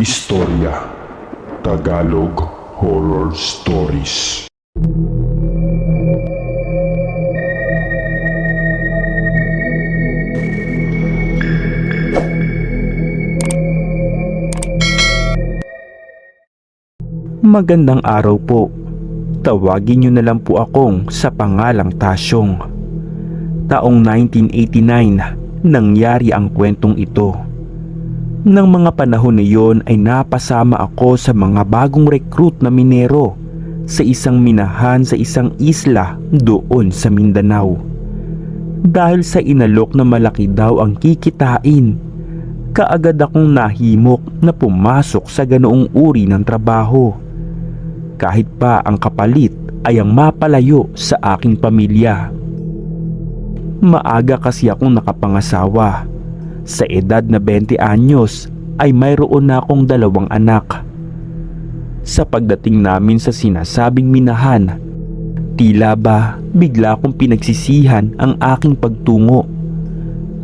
Istorya Tagalog Horror Stories Magandang araw po. Tawagin niyo na lang po akong sa pangalang Tasyong. Taong 1989, nangyari ang kwentong ito. Nang mga panahon na yon ay napasama ako sa mga bagong recruit na minero sa isang minahan sa isang isla doon sa Mindanao. Dahil sa inalok na malaki daw ang kikitain, kaagad akong nahimok na pumasok sa ganoong uri ng trabaho kahit pa ang kapalit ay ang mapalayo sa aking pamilya. Maaga kasi akong nakapangasawa. Sa edad na 20 anyos ay mayroon na akong dalawang anak. Sa pagdating namin sa sinasabing minahan, tila ba bigla kong pinagsisihan ang aking pagtungo.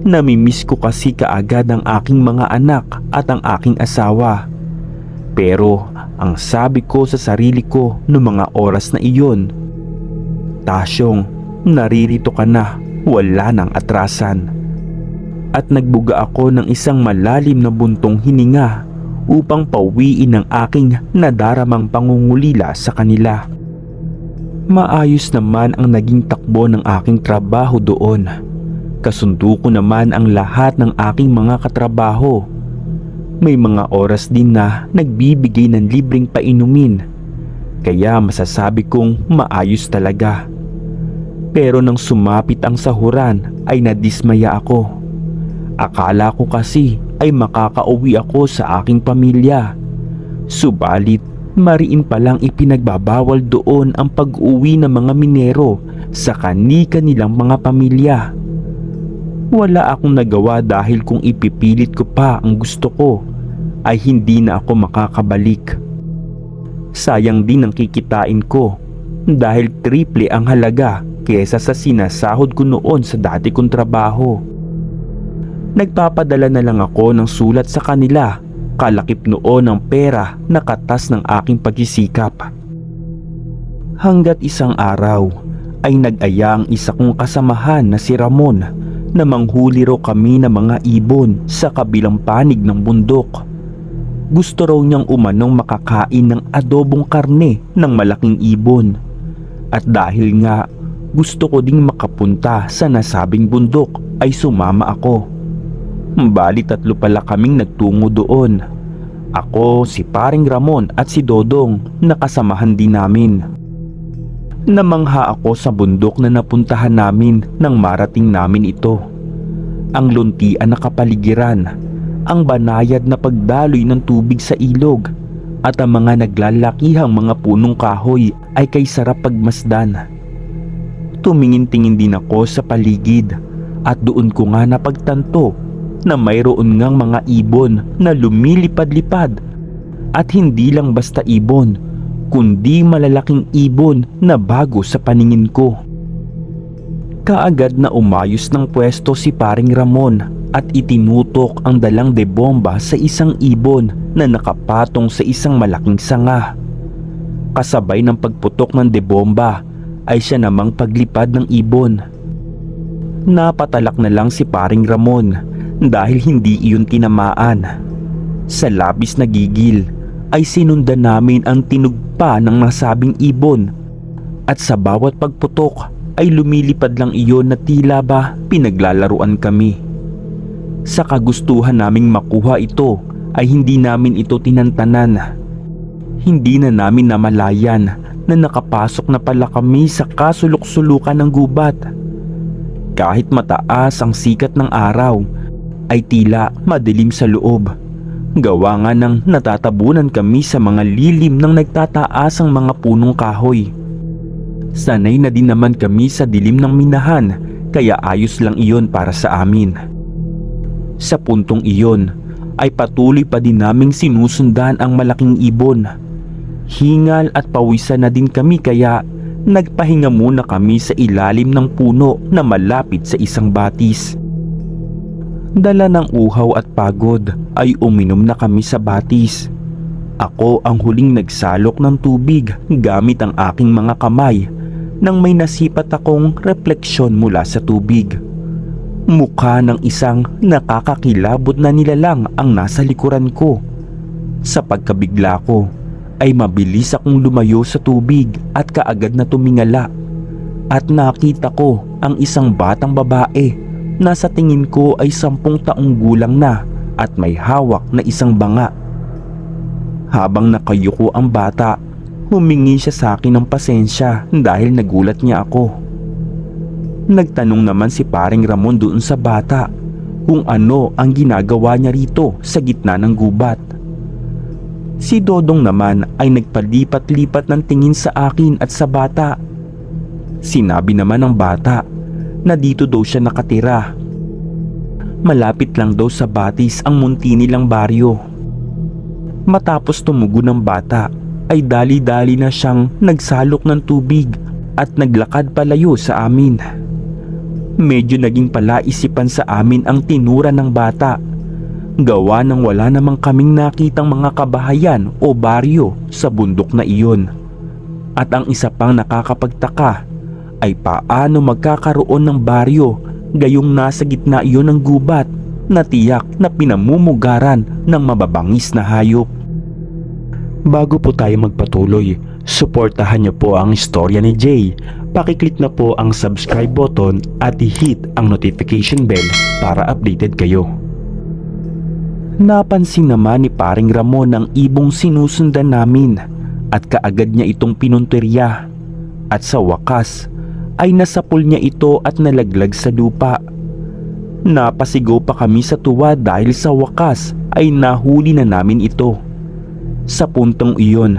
Namimiss ko kasi kaagad ang aking mga anak at ang aking asawa. Pero ang sabi ko sa sarili ko noong mga oras na iyon, Tasyong, naririto ka na, wala nang atrasan. At nagbuga ako ng isang malalim na buntong hininga upang pauwiin ang aking nadaramang pangungulila sa kanila. Maayos naman ang naging takbo ng aking trabaho doon. Kasundo ko naman ang lahat ng aking mga katrabaho may mga oras din na nagbibigay ng libreng painumin. Kaya masasabi kong maayos talaga. Pero nang sumapit ang sahuran ay nadismaya ako. Akala ko kasi ay makakauwi ako sa aking pamilya. Subalit mariin palang ipinagbabawal doon ang pag-uwi ng mga minero sa kani-kanilang mga pamilya. Wala akong nagawa dahil kung ipipilit ko pa ang gusto ko ay hindi na ako makakabalik. Sayang din ang kikitain ko dahil triple ang halaga kesa sa sinasahod ko noon sa dati kong trabaho. Nagpapadala na lang ako ng sulat sa kanila kalakip noon ng pera na katas ng aking pagsisikap. Hanggat isang araw ay nag-aya ang isa kong kasamahan na si Ramon na manghuli raw kami ng mga ibon sa kabilang panig ng bundok. Gusto raw niyang umanong makakain ng adobong karne ng malaking ibon. At dahil nga gusto ko ding makapunta sa nasabing bundok ay sumama ako. Bali tatlo pala kaming nagtungo doon. Ako, si paring Ramon at si Dodong nakasamahan din namin. Namangha ako sa bundok na napuntahan namin nang marating namin ito. Ang luntian na kapaligiran, ang banayad na pagdaloy ng tubig sa ilog, at ang mga naglalakihang mga punong kahoy ay kay sarap pagmasdan. Tumingin-tingin din ako sa paligid at doon ko nga napagtanto na mayroon ngang mga ibon na lumilipad-lipad at hindi lang basta ibon kundi malalaking ibon na bago sa paningin ko. Kaagad na umayos ng pwesto si paring Ramon at itinutok ang dalang de bomba sa isang ibon na nakapatong sa isang malaking sanga. Kasabay ng pagputok ng de bomba ay siya namang paglipad ng ibon. Napatalak na lang si paring Ramon dahil hindi iyon tinamaan. Sa labis na gigil ay sinundan namin ang tinugpa ng nasabing ibon at sa bawat pagputok ay lumilipad lang iyon na tila ba pinaglalaruan kami. Sa kagustuhan naming makuha ito ay hindi namin ito tinantanan. Hindi na namin namalayan na nakapasok na pala kami sa kasulok-sulukan ng gubat. Kahit mataas ang sikat ng araw ay tila madilim sa loob. Gawa nga ng natatabunan kami sa mga lilim ng nagtataas ang mga punong kahoy. Sanay na din naman kami sa dilim ng minahan kaya ayos lang iyon para sa amin. Sa puntong iyon ay patuloy pa din naming sinusundan ang malaking ibon. Hingal at pawisan na din kami kaya nagpahinga muna kami sa ilalim ng puno na malapit sa isang batis. Dala ng uhaw at pagod ay uminom na kami sa batis. Ako ang huling nagsalok ng tubig gamit ang aking mga kamay nang may nasipat akong refleksyon mula sa tubig. Mukha ng isang nakakakilabot na nilalang ang nasa likuran ko. Sa pagkabigla ko ay mabilis akong lumayo sa tubig at kaagad na tumingala. At nakita ko ang isang batang babae na sa tingin ko ay sampung taong gulang na at may hawak na isang banga. Habang nakayuko ang bata, humingi siya sa akin ng pasensya dahil nagulat niya ako. Nagtanong naman si paring Ramon doon sa bata kung ano ang ginagawa niya rito sa gitna ng gubat. Si Dodong naman ay nagpalipat-lipat ng tingin sa akin at sa bata. Sinabi naman ng bata na dito daw siya nakatira. Malapit lang daw sa batis ang munti nilang baryo. Matapos tumugo ng bata ay dali-dali na siyang nagsalok ng tubig at naglakad palayo sa amin. Medyo naging palaisipan sa amin ang tinura ng bata. Gawa ng wala namang kaming nakitang mga kabahayan o baryo sa bundok na iyon. At ang isa pang nakakapagtaka ay paano magkakaroon ng baryo gayong nasa gitna iyon ng gubat na tiyak na pinamumugaran ng mababangis na hayop. Bago po tayo magpatuloy, suportahan niyo po ang istorya ni Jay. Pakiclick na po ang subscribe button at i-hit ang notification bell para updated kayo. Napansin naman ni paring Ramon ang ibong sinusundan namin at kaagad niya itong pinunteriya. At sa wakas ay nasapul niya ito at nalaglag sa lupa. Napasigaw pa kami sa tuwa dahil sa wakas ay nahuli na namin ito. Sa puntong iyon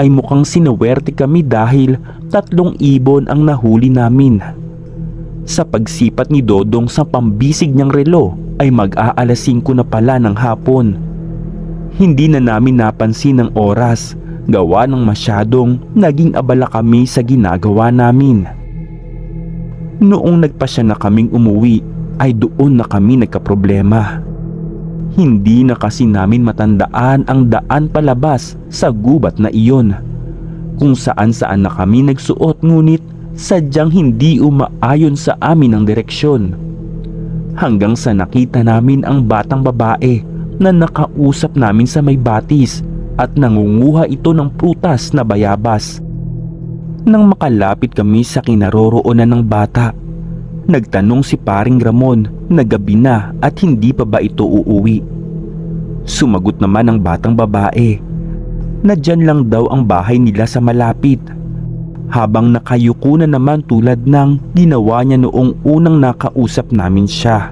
ay mukhang sinawerte kami dahil tatlong ibon ang nahuli namin. Sa pagsipat ni Dodong sa pambisig niyang relo ay mag-aalas 5 na pala ng hapon. Hindi na namin napansin ang oras gawa ng masyadong naging abala kami sa ginagawa namin. Noong nagpasya na kaming umuwi ay doon na kami nagkaproblema. Hindi na kasi namin matandaan ang daan palabas sa gubat na iyon. Kung saan saan na kami nagsuot ngunit sadyang hindi umaayon sa amin ang direksyon. Hanggang sa nakita namin ang batang babae na nakausap namin sa may batis at nangunguha ito ng prutas na bayabas. Nang makalapit kami sa kinaroroonan ng bata, nagtanong si paring Ramon na gabi na at hindi pa ba ito uuwi. Sumagot naman ang batang babae na dyan lang daw ang bahay nila sa malapit. Habang nakayuko na naman tulad ng ginawa niya noong unang nakausap namin siya.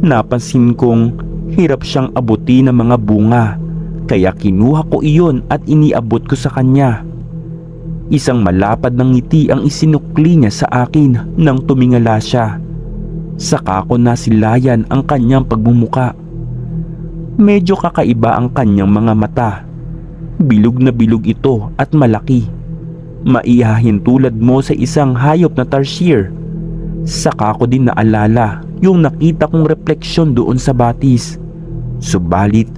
Napansin kong hirap siyang abuti ng mga bunga kaya kinuha ko iyon at iniabot ko sa kanya. Isang malapad ng ngiti ang isinukli niya sa akin nang tumingala siya. Saka ko nasilayan ang kanyang pagmumuka. Medyo kakaiba ang kanyang mga mata. Bilog na bilog ito at malaki. Maihahin tulad mo sa isang hayop na tarsier. Saka ko din naalala yung nakita kong refleksyon doon sa batis. Subalit,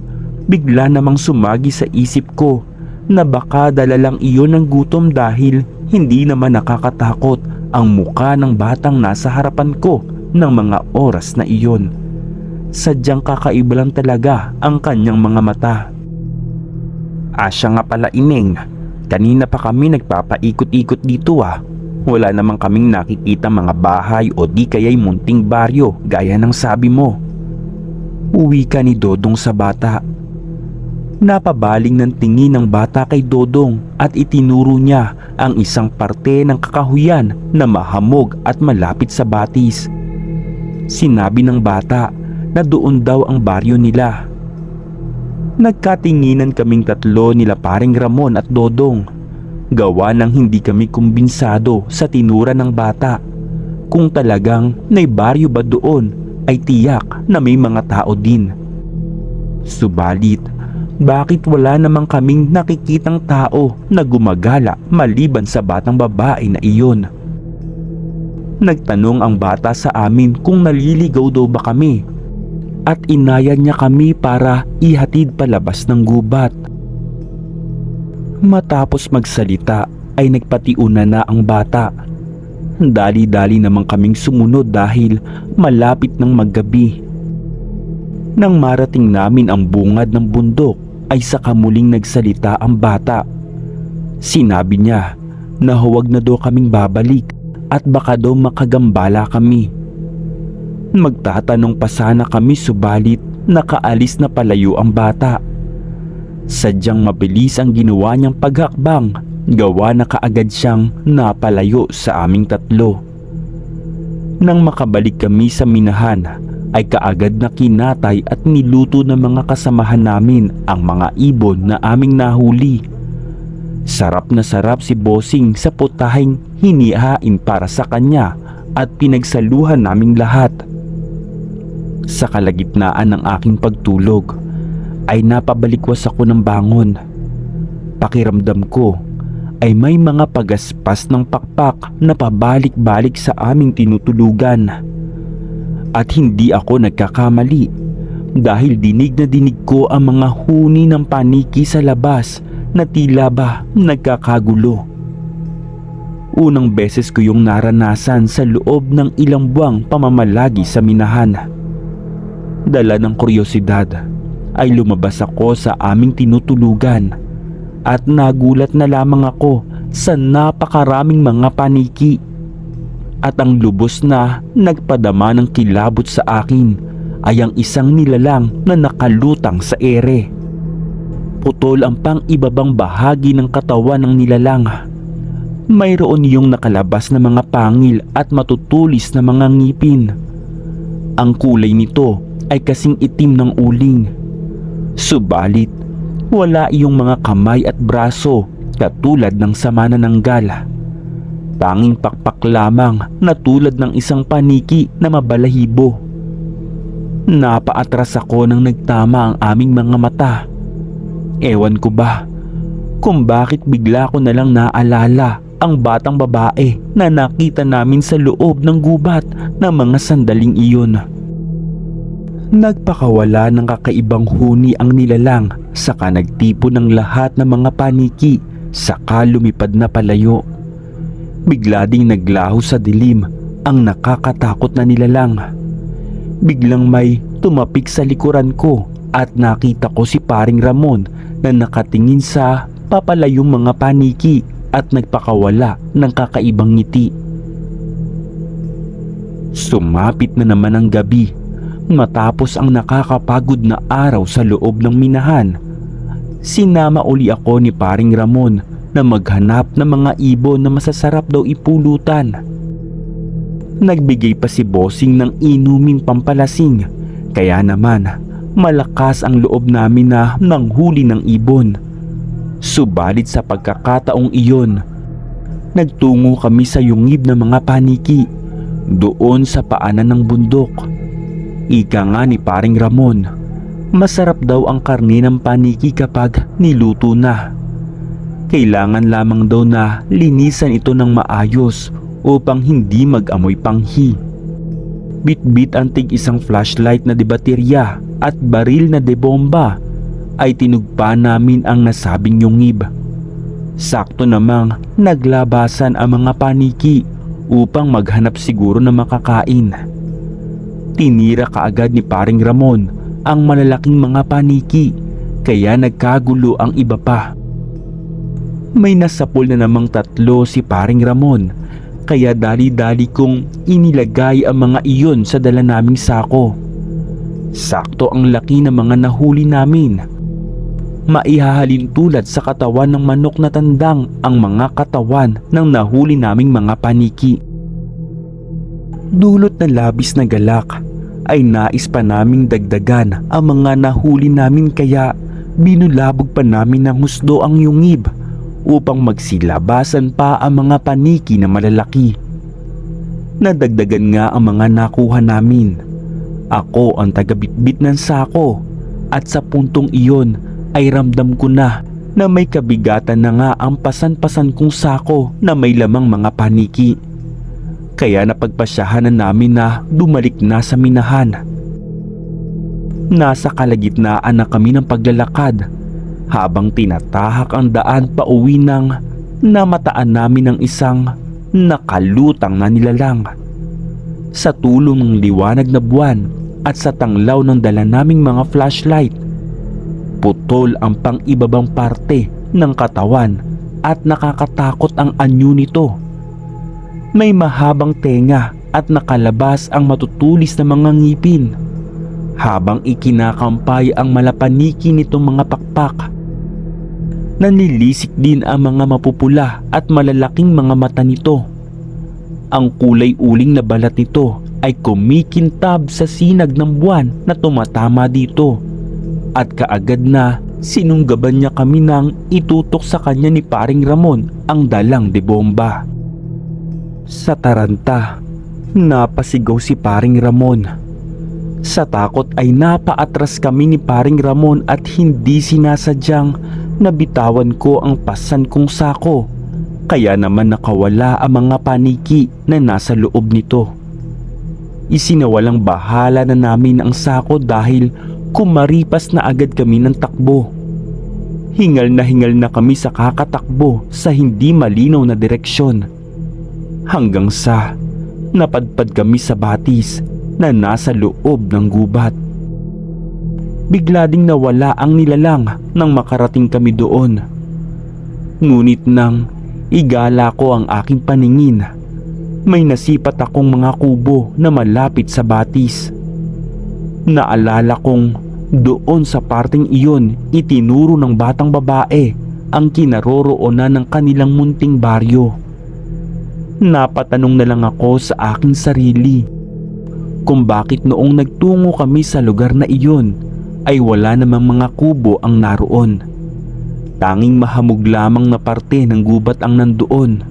bigla namang sumagi sa isip ko na baka dala lang iyon ng gutom dahil hindi naman nakakatakot ang muka ng batang nasa harapan ko ng mga oras na iyon. Sadyang kakaiba lang talaga ang kanyang mga mata. Asya nga pala ining, kanina pa kami nagpapaikot-ikot dito ah. Wala namang kaming nakikita mga bahay o di kaya'y munting baryo gaya ng sabi mo. Uwi ka ni Dodong sa bata. Napabaling ng tingin ng bata kay Dodong at itinuro niya ang isang parte ng kakahuyan na mahamog at malapit sa batis. Sinabi ng bata na doon daw ang baryo nila. Nagkatinginan kaming tatlo nila paring Ramon at Dodong. Gawa ng hindi kami kumbinsado sa tinura ng bata. Kung talagang may baryo ba doon ay tiyak na may mga tao din. Subalit, bakit wala namang kaming nakikitang tao na gumagala maliban sa batang babae na iyon? Nagtanong ang bata sa amin kung naliligaw daw ba kami at inaya niya kami para ihatid palabas ng gubat. Matapos magsalita ay nagpatiuna na ang bata. Dali-dali naman kaming sumunod dahil malapit ng maggabi. Nang marating namin ang bungad ng bundok ay saka muling nagsalita ang bata. Sinabi niya na huwag na daw kaming babalik at baka daw makagambala kami. Magtatanong pa sana kami subalit nakaalis na palayo ang bata. Sadyang mabilis ang ginawa niyang paghakbang gawa na kaagad siyang napalayo sa aming tatlo. Nang makabalik kami sa minahan ay kaagad na kinatay at niluto ng mga kasamahan namin ang mga ibon na aming nahuli. Sarap na sarap si Bossing sa putahing hinihain para sa kanya at pinagsaluhan naming lahat. Sa kalagitnaan ng aking pagtulog ay napabalikwas ako ng bangon. Pakiramdam ko ay may mga pagaspas ng pakpak na pabalik-balik sa aming tinutulugan. At hindi ako nagkakamali dahil dinig na dinig ko ang mga huni ng paniki sa labas na tila ba nagkakagulo. Unang beses ko yung naranasan sa loob ng ilang buwang pamamalagi sa minahan. Dala ng kuryosidad ay lumabas ako sa aming tinutulugan at nagulat na lamang ako sa napakaraming mga paniki at ang lubos na nagpadama ng kilabot sa akin ay ang isang nilalang na nakalutang sa ere. Putol ang pang ibabang bahagi ng katawan ng nilalang. Mayroon yung nakalabas na mga pangil at matutulis na mga ngipin. Ang kulay nito ay kasing itim ng uling. Subalit, wala iyong mga kamay at braso katulad ng sama na nanggal. Tanging pakpak lamang na tulad ng isang paniki na mabalahibo. Napaatras ako nang nagtama ang aming mga mata. Ewan ko ba kung bakit bigla ko na lang naalala ang batang babae na nakita namin sa loob ng gubat ng mga sandaling iyon. Nagpakawala ng kakaibang huni ang nilalang saka nagtipo ng lahat ng mga paniki saka lumipad na palayo. Bigla ding naglaho sa dilim ang nakakatakot na nilalang. Biglang may tumapik sa likuran ko at nakita ko si paring Ramon na nakatingin sa papalayong mga paniki at nagpakawala ng kakaibang ngiti. Sumapit na naman ang gabi matapos ang nakakapagod na araw sa loob ng minahan. Sinama uli ako ni paring Ramon na maghanap ng mga ibon na masasarap daw ipulutan. Nagbigay pa si Bossing ng inumin pampalasing kaya naman malakas ang loob namin na nanghuli ng ibon. Subalit sa pagkakataong iyon, nagtungo kami sa yungib ng mga paniki doon sa paanan ng bundok. Ika nga ni paring Ramon, masarap daw ang karne ng paniki kapag niluto na. Kailangan lamang daw na linisan ito ng maayos upang hindi mag-amoy panghi. Bit-bit ang tig isang flashlight na de baterya at baril na de bomba ay tinugpa namin ang nasabing yungib. Sakto namang naglabasan ang mga paniki upang maghanap siguro ng makakain. Tinira kaagad ni paring Ramon ang malalaking mga paniki kaya nagkagulo ang iba pa. May nasapol na namang tatlo si paring Ramon kaya dali-dali kong inilagay ang mga iyon sa dala naming sako. Sakto ang laki ng mga nahuli namin. Maihahalin tulad sa katawan ng manok na tandang ang mga katawan ng nahuli naming mga paniki. Dulot na labis na galak ay nais pa naming dagdagan ang mga nahuli namin kaya binulabog pa namin ng husdo ang yungib upang magsilabasan pa ang mga paniki na malalaki. Nadagdagan nga ang mga nakuha namin. Ako ang tagabitbit ng sako at sa puntong iyon ay ramdam ko na na may kabigatan na nga ang pasan-pasan kong sako na may lamang mga paniki. Kaya napagpasyahan na namin na dumalik na sa minahan. Nasa kalagitnaan na kami ng paglalakad habang tinatahak ang daan pa uwi ng namataan namin ng isang nakalutang na nilalang. Sa tulong ng liwanag na buwan at sa tanglaw ng dala naming mga flashlight, putol ang pang-ibabang parte ng katawan at nakakatakot ang anyo nito. May mahabang tenga at nakalabas ang matutulis na mga ngipin habang ikinakampay ang malapaniki nitong mga pakpak. Nanilisik din ang mga mapupula at malalaking mga mata nito. Ang kulay uling na balat nito ay kumikintab sa sinag ng buwan na tumatama dito at kaagad na sinunggaban niya kami nang itutok sa kanya ni paring Ramon ang dalang de bomba. Sa taranta, napasigaw si paring Ramon. Sa takot ay napaatras kami ni paring Ramon at hindi sinasadyang nabitawan ko ang pasan kong sako. Kaya naman nakawala ang mga paniki na nasa loob nito. Isinawalang bahala na namin ang sako dahil kumaripas na agad kami ng takbo. Hingal na hingal na kami sa kakatakbo sa hindi malinaw na direksyon. Hanggang sa napadpad kami sa batis na nasa loob ng gubat. Bigla ding nawala ang nilalang nang makarating kami doon. Ngunit nang igala ko ang aking paningin, may nasipat akong mga kubo na malapit sa batis. Naalala kong doon sa parting iyon itinuro ng batang babae ang kinaroroonan ng kanilang munting baryo. Napatanong na lang ako sa aking sarili kung bakit noong nagtungo kami sa lugar na iyon ay wala namang mga kubo ang naroon. Tanging mahamog lamang na parte ng gubat ang nandoon.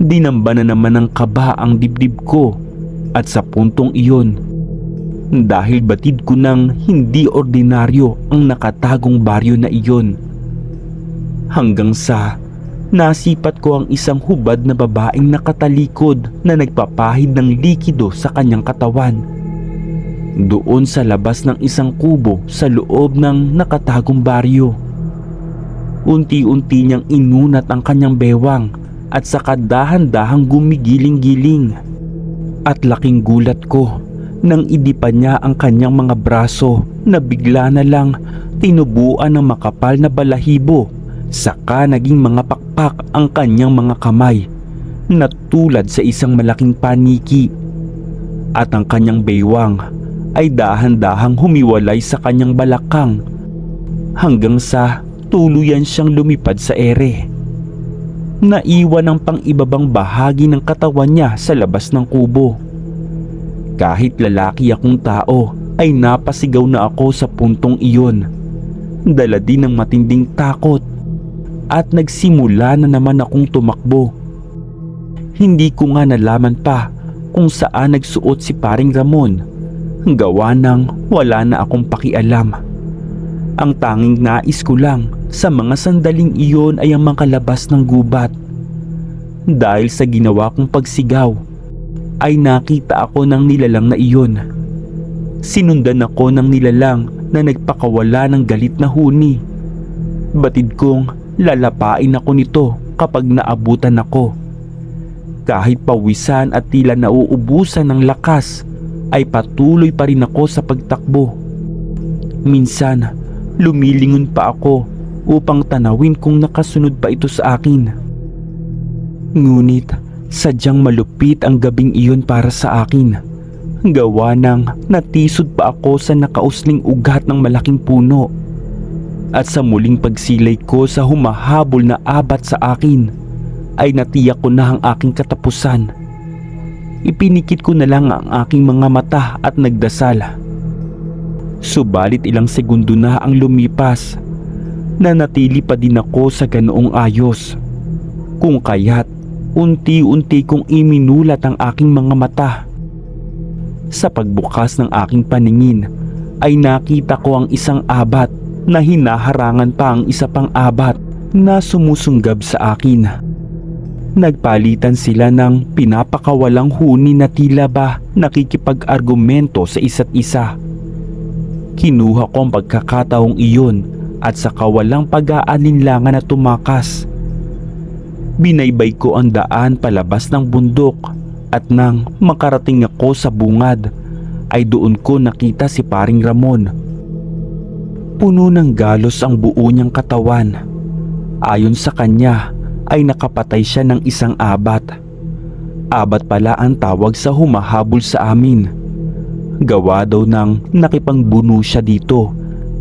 Dinamba na naman ng kaba ang dibdib ko at sa puntong iyon dahil batid ko ng hindi ordinaryo ang nakatagong baryo na iyon. Hanggang sa nasipat ko ang isang hubad na babaeng nakatalikod na nagpapahid ng likido sa kanyang katawan. Doon sa labas ng isang kubo sa loob ng nakatagong baryo. Unti-unti niyang inunat ang kanyang bewang at saka dahan-dahang gumigiling-giling. At laking gulat ko nang idipa niya ang kanyang mga braso na bigla na lang tinubuan ng makapal na balahibo saka naging mga pakpak ang kanyang mga kamay na tulad sa isang malaking paniki at ang kanyang baywang ay dahan-dahang humiwalay sa kanyang balakang hanggang sa tuluyan siyang lumipad sa ere. Naiwan ang pang-ibabang bahagi ng katawan niya sa labas ng kubo. Kahit lalaki akong tao ay napasigaw na ako sa puntong iyon. Dala din ng matinding takot at nagsimula na naman akong tumakbo. Hindi ko nga nalaman pa kung saan nagsuot si paring Ramon. Gawa ng wala na akong pakialam. Ang tanging nais ko lang sa mga sandaling iyon ay ang makalabas ng gubat. Dahil sa ginawa kong pagsigaw, ay nakita ako ng nilalang na iyon. Sinundan ako ng nilalang na nagpakawala ng galit na huni. Batid kong lalapain ako nito kapag naabutan ako. Kahit pawisan at tila nauubusan ng lakas, ay patuloy pa rin ako sa pagtakbo. Minsan, lumilingon pa ako upang tanawin kung nakasunod pa ito sa akin. Ngunit sadyang malupit ang gabing iyon para sa akin. Gawa ng natisod pa ako sa nakausling ugat ng malaking puno. At sa muling pagsilay ko sa humahabol na abat sa akin, ay natiyak ko na ang aking katapusan. Ipinikit ko na lang ang aking mga mata at nagdasal. Subalit ilang segundo na ang lumipas na natili pa din ako sa ganoong ayos. Kung kaya't unti-unti kong iminulat ang aking mga mata. Sa pagbukas ng aking paningin ay nakita ko ang isang abat na hinaharangan pa ang isa pang abat na sumusunggab sa akin. Nagpalitan sila ng pinapakawalang huni na tila ba nakikipag-argumento sa isa't isa. Kinuha ko ang pagkakataong iyon at sa kawalang pag-aalinlangan na tumakas. Binaybay ko ang daan palabas ng bundok at nang makarating ako sa bungad ay doon ko nakita si paring Ramon. Puno ng galos ang buo niyang katawan. Ayon sa kanya ay nakapatay siya ng isang abat. Abat pala ang tawag sa humahabol sa amin. Gawa daw ng nakipangbuno siya dito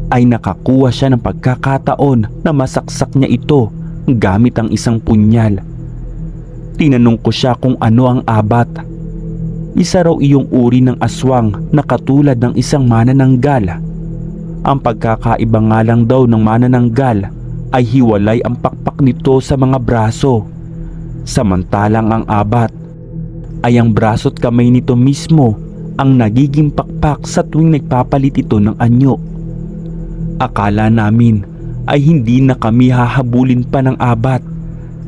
ay nakakuha siya ng pagkakataon na masaksak niya ito gamit ang isang punyal. Tinanong ko siya kung ano ang abat. Isa raw iyong uri ng aswang na katulad ng isang manananggal. Ang pagkakaiba nga lang daw ng manananggal ay hiwalay ang pakpak nito sa mga braso. Samantalang ang abat ay ang braso't kamay nito mismo ang nagiging pakpak sa tuwing nagpapalit ito ng anyo. Akala namin ay hindi na kami hahabulin pa ng abat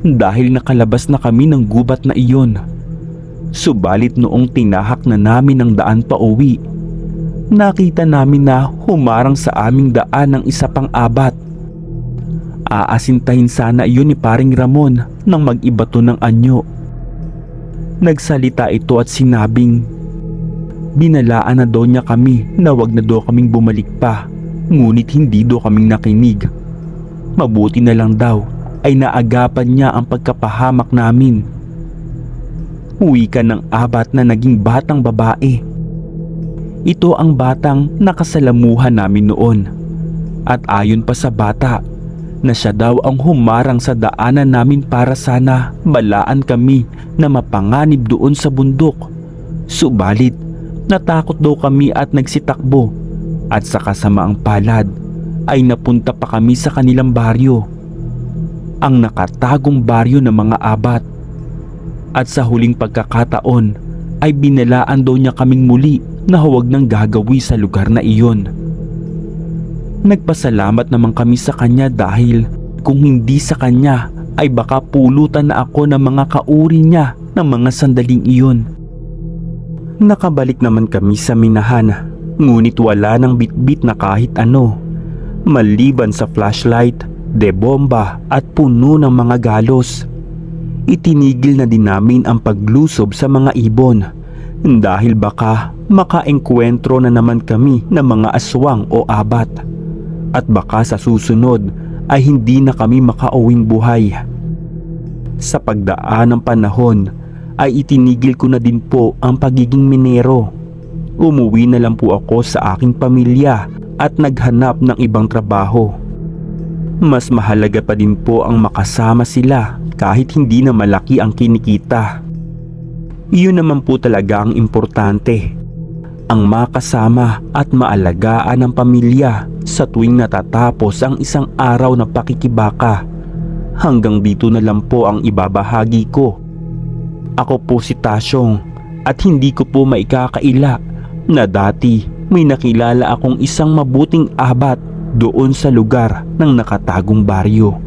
dahil nakalabas na kami ng gubat na iyon. Subalit noong tinahak na namin ang daan pa uwi, nakita namin na humarang sa aming daan ng isa pang abat. Aasintahin sana iyon ni paring Ramon nang mag-iba to ng anyo. Nagsalita ito at sinabing Binalaan na daw niya kami na wag na daw kaming bumalik pa ngunit hindi daw kaming nakinig. Mabuti na lang daw ay naagapan niya ang pagkapahamak namin. Uwi ka ng abat na naging batang babae. Ito ang batang nakasalamuhan namin noon. At ayon pa sa bata, na siya daw ang humarang sa daanan namin para sana balaan kami na mapanganib doon sa bundok. Subalit, natakot daw kami at nagsitakbo at sa kasamaang palad ay napunta pa kami sa kanilang baryo. Ang nakatagong baryo ng mga abat. At sa huling pagkakataon ay binalaan daw niya kaming muli na huwag nang gagawi sa lugar na iyon. Nagpasalamat naman kami sa kanya dahil kung hindi sa kanya ay baka pulutan na ako ng mga kauri niya ng mga sandaling iyon. Nakabalik naman kami sa minahan ngunit wala nang bitbit na kahit ano. Maliban sa flashlight, debomba at puno ng mga galos. Itinigil na din namin ang paglusob sa mga ibon dahil baka makaengkwentro na naman kami ng mga aswang o abat at baka sa susunod ay hindi na kami makauwing buhay. Sa pagdaan ng panahon ay itinigil ko na din po ang pagiging minero. Umuwi na lang po ako sa aking pamilya at naghanap ng ibang trabaho. Mas mahalaga pa din po ang makasama sila kahit hindi na malaki ang kinikita. Iyon naman po talaga ang importante. Ang makasama at maalagaan ng pamilya sa tuwing natatapos ang isang araw na pakikibaka. Hanggang dito na lang po ang ibabahagi ko. Ako po si Tasyong at hindi ko po maikakaila na dati may nakilala akong isang mabuting abat doon sa lugar ng nakatagong baryo.